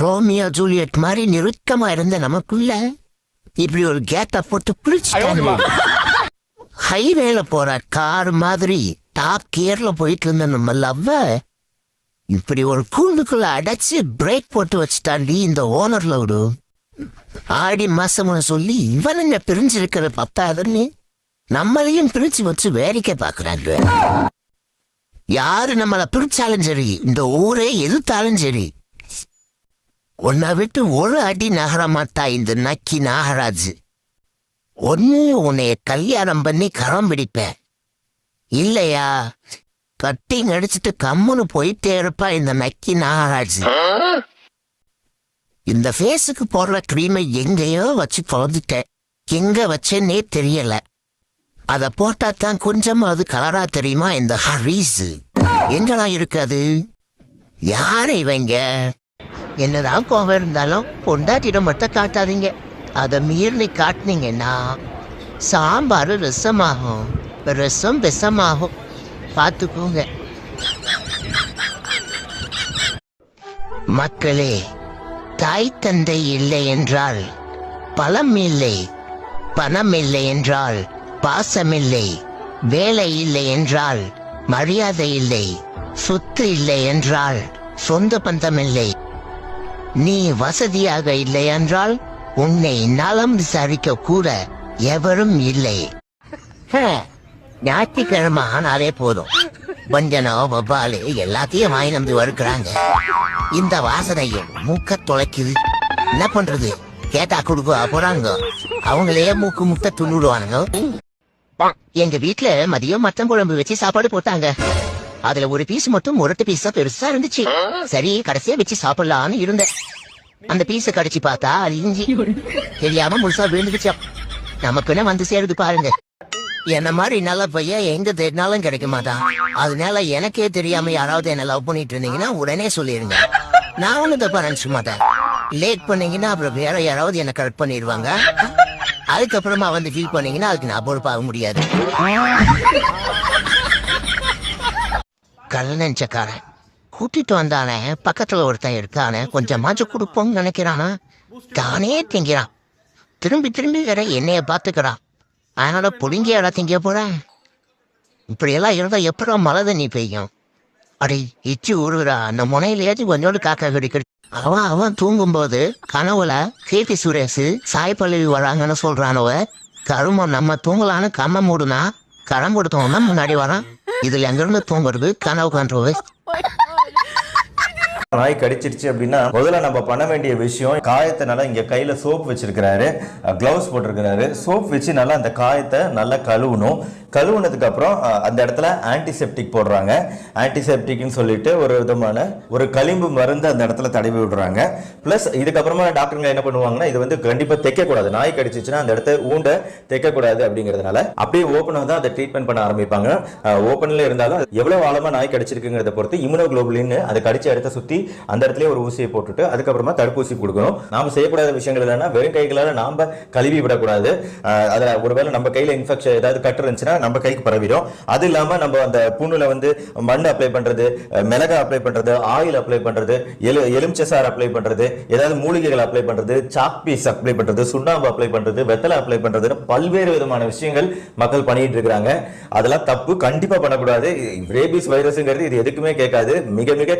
Romeo Juliet மாதிரி நெருக்கமா இருந்த நமக்குள்ள இப்படி ஒரு கேட்ட போட்டு பிடிச்சிட்டாங்க ஹைவேல போற கார் மாதிரி டாப் கியர்ல போயிட்டு இருந்த நம்ம லவ்வ இப்படி ஒரு கூண்டுக்குள்ள அடைச்சு பிரேக் போட்டு வச்சுட்டாண்டி இந்த ஓனர் லவுடு. ஆடி மாசம்னு சொல்லி இவனுங்க பிரிஞ்சிருக்கிற பத்தாதுன்னு நம்மளையும் பிரிச்சு வச்சு வேடிக்கை பாக்குறாங்க யாரு நம்மள பிரிச்சாலும் சரி இந்த ஊரே எதிர்த்தாலும் சரி உன்னை விட்டு ஒரு அடி நகர மாட்டா இந்த நக்கி நாகராஜ். ஒன்னு உன்னைய கல்யாணம் பண்ணி கரம் பிடிப்பேன். இல்லையா? கட்டி நடிச்சிட்டு கம்முன்னு போயிட்டே இருப்பா இந்த நக்கி நாகராஜ். இந்த ஃபேஸுக்கு போடுற க்ரீமை எங்கேயோ வச்சு குழந்துட்டேன் எங்க வச்சேன்னே தெரியல. அத போட்டா தான் கொஞ்சம் அது கலரா தெரியுமா? இந்த ஹரீஸ். எங்கெல்லாம் இருக்காது யாரு இவங்க? என்னதான் கோவம் இருந்தாலும் பொண்டாட்டிடம் மட்டும் காட்டாதீங்க. அதை மீறி காட்டினீங்கன்னா சாம்பார் ரசமாகும். ரசம் விஷமாகும். பார்த்துக்கோங்க. மக்களே தாய் தந்தை இல்லை என்றால் பலம் இல்லை பணம் இல்லை என்றால் பாசமில்லை வேலை இல்லை என்றால் மரியாதை இல்லை சொத்து இல்லை என்றால் சொந்த பந்தம் இல்லை. நீ வசதியாக இல்லை என்றால் உன்னை நலம் விசாரிக்க கூட எவரும் இல்லை. ஞாயிற்றுக்கிழமை ஆனாலே போதும். வஞ்சனோ வவ்வாலு எல்லாத்தையும் வாங்கி நம்பி வறுக்கிறாங்க. இந்த வாசனையும் மூக்க தொலைக்குது. என்ன பண்றது? கேட்டா கொடுக்க போறாங்க? அவங்களே மூக்கு முட்டை துண்ணுடுவானுங்க. எங்க வீட்ல மதியம் மட்டன் குழம்பு வச்சு சாப்பாடு போட்டாங்க. அதுல ஒரு பீஸ் மட்டும் முரட்டு பீஸா பெருசா இருந்துச்சு. சரி கடைசியா வச்சு சாப்பிடலாம்னு இருந்தேன். அந்த பீஸ கடிச்சு பார்த்தா அது இஞ்சி தெரியாம முழுசா விழுந்துச்சு நமக்குன்னு வந்து சேருது பாருங்க. என்ன மாதிரி நல்ல பையன் எங்க தேடினாலும் கிடைக்க மாட்டான். அதனால எனக்கே தெரியாம யாராவது என்ன லவ் பண்ணிட்டு இருந்தீங்கன்னா உடனே சொல்லிருங்க. நான் ஒண்ணு தப்பா நினைச்சு மாட்டேன். லேட் பண்ணீங்கன்னா அப்புறம் வேற யாராவது என்ன கரெக்ட் பண்ணிடுவாங்க. அதுக்கப்புறமா வந்து ஃபீல் பண்ணீங்கன்னா அதுக்கு நான் பொறுப்பாக முடியாது. கல் நெஞ்சக்காரன். கூட்டிட்டு வந்தானே பக்கத்தில் ஒருத்தன் இருக்கானே கொஞ்சமாச்சும் கொடுப்போம்னு நினைக்கிறானா? தானே திங்கிறான். திரும்பி திரும்பி வேற என்னைய அதனால் அதனால புடுங்கியாடா திங்க போகிறேன் இப்படியெல்லாம் இருந்தால் எப்படா மழை தண்ணி பெய்யும்? அடி இச்சு உருகுறா அந்த முனையிலேயாச்சும் கொஞ்சோண்டு காக்கா கடிக்கிற அவன் அவன் தூங்கும்போது கனவுல கேபி சுரேஷ் சாய் பல்லவி வராங்கன்னு சொல்றானவ கருமம் நம்ம தூங்கலான்னு கம்ம மூடுனா கரம் கொடுத்தோம்னா முன்னாடி வரான். இதுல எங்கிருந்து தூங்குறது கனவு காண்றது நாய் கடிச்சிருச்சு அப்படின்னா முதல்ல நம்ம பண்ண வேண்டிய விஷயம் காயத்தை நல்லா இங்க கையில சோப் வச்சிருக்கிறாரு. கிளவுஸ் போட்டிருக்கிறாரு. சோப் வச்சு நல்லா அந்த காயத்தை நல்லா கழுவணும். கழுவுனதுக்கு அப்புறம் அந்த இடத்துல ஆன்டிசெப்டிக் போடுறாங்க. ஆன்டிசெப்டிக்னு சொல்லிட்டு ஒரு விதமான ஒரு களிம்பு மருந்து அந்த இடத்துல தடவி விடுறாங்க. பிளஸ் இதுக்கப்புறமா டாக்டருங்க என்ன பண்ணுவாங்கன்னா இது வந்து கண்டிப்பா தைக்கக்கூடாது நாய் கடிச்சிச்சுன்னா அந்த இடத்த ஊண்ட தைக்கக்கூடாது அப்படிங்கிறதுனால அப்படியே ஓப்பனாக தான் அதை ட்ரீட்மெண்ட் பண்ண ஆரம்பிப்பாங்க. ஓப்பன்ல இருந்தாலும் எவ்வளவு ஆழமா நாய் கடிச்சிருக்குங்கிறத பொறுத்து இம்யூனோகுளோபுலின் அதை கடிச்ச இடத்த சுத்தி அந்த இடத்துல ஒரு ஊசியை போட்டுட்டு அதுக்கப்புறமா தடுப்பூசி கொடுக்கணும். நாம செய்யக்கூடாத விஷயங்கள் என்னன்னா வெறும் கைகளால நாம கழுவி விடக்கூடாது. அதை ஒருவேளை நம்ம கையில இன்ஃபெக்ஷன் ஏதாவது கட்டு இருந்துச்சுன்னா நம்ம கைக்கு பரவிடும். அது இல்லாம நம்ம அந்த புண்ணுல வந்து மண் அப்ளை பண்றது மிளகா மிளகாய் அப்ளை பண்றது ஆயில் அப்ளை பண்றது எலு எலுமிச்சை சாறு அப்ளை பண்றது ஏதாவது மூலிகைகள் அப்ளை பண்றது சாக் பீஸ் அப்ளை பண்றது சுண்ணாம்பு அப்ளை பண்றது வெத்தலை அப்ளை பண்றதுன்னு பல்வேறு விதமான விஷயங்கள் மக்கள் பண்ணிட்டு இருக்காங்க அதெல்லாம் தப்பு கண்டிப்பா பண்ணக்கூடாது. ரேபிஸ் வைரஸ்ங்கிறது இது எதுக்குமே கேட்காது. மிக மிக